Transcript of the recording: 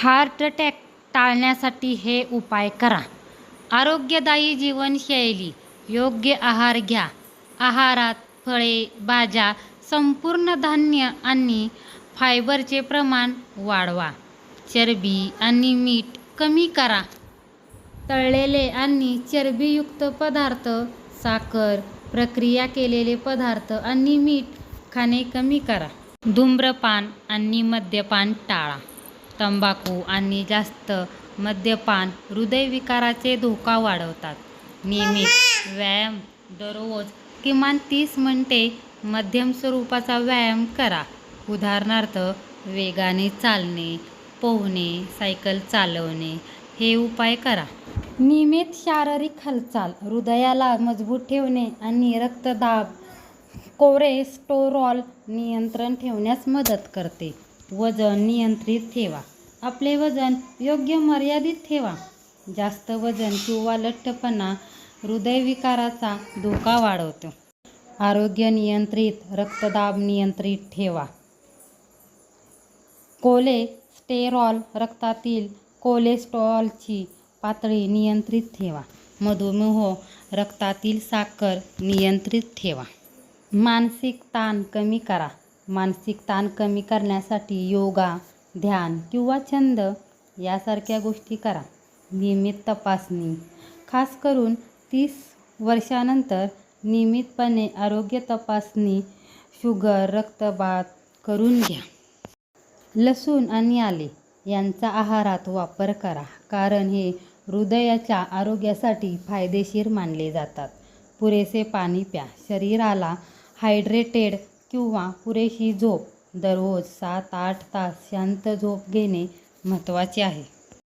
Heart attack टाळण्यासाठी हे उपाय करा. आरोग्यदायी जीवनशैली योग्य आहार घ्या. आहारात फळे भाज्या संपूर्ण धान्य आणि फायबरचे प्रमाण वाढवा. चरबी आणि मीठ कमी करा. तळलेले आणि चरबीयुक्त पदार्थ साखर प्रक्रिया केलेले पदार्थ आणि मीठ खाणे कमी करा. धूम्रपान आणि मद्यपान टाळा. तंबाखू आणि जास्त मद्यपान हृदयविकाराचे धोका वाढवतात. नियमित व्यायाम दररोज किमान तीस मिनटे मध्यम स्वरूपाचा व्यायाम करा. उदाहरणार्थ वेगाने चालणे पोहणे सायकल चालवणे हे उपाय करा. नियमित शारीरिक हालचाल हृदयाला मजबूत ठेवणे आणि रक्तदाब कोरेस्टोरॉल नियंत्रण ठेवण्यास मदत करते. वजन नियंत्रित ठेवा. आपले वजन योग्य मर्यादित ठेवा. जास्त वजन किंवा लठ्ठपणा हृदयविकाराचा धोका वाढवतो. आरोग्य नियंत्रित रक्तदाब नियंत्रित ठेवा. कोलेस्टेरॉल रक्तातील कोलेस्ट्रॉलची पातळी नियंत्रित ठेवा. मधुमेह रक्तातील साखर नियंत्रित ठेवा. मानसिक ताण कमी करा. मानसिक ताण कमी करण्यासाठी योगा ध्यान किंवा छंद यासारख्या गोष्टी करा. नियमित तपासणी. खास करून तीस वर्षानंतर नियमितपणे आरोग्य तपासणी शुगर रक्तबात करून घ्या. लसूण आणि आले यांचा आहारात वापर करा कारण हे हृदयाच्या आरोग्यासाठी फायदेशीर मानले जातात. पुरेसे पाणी प्या. शरीराला हायड्रेटेड किंवा पुरेशी झोप दररोज सात आठ तास शांत झोप घेणे महत्त्वाचे आहे.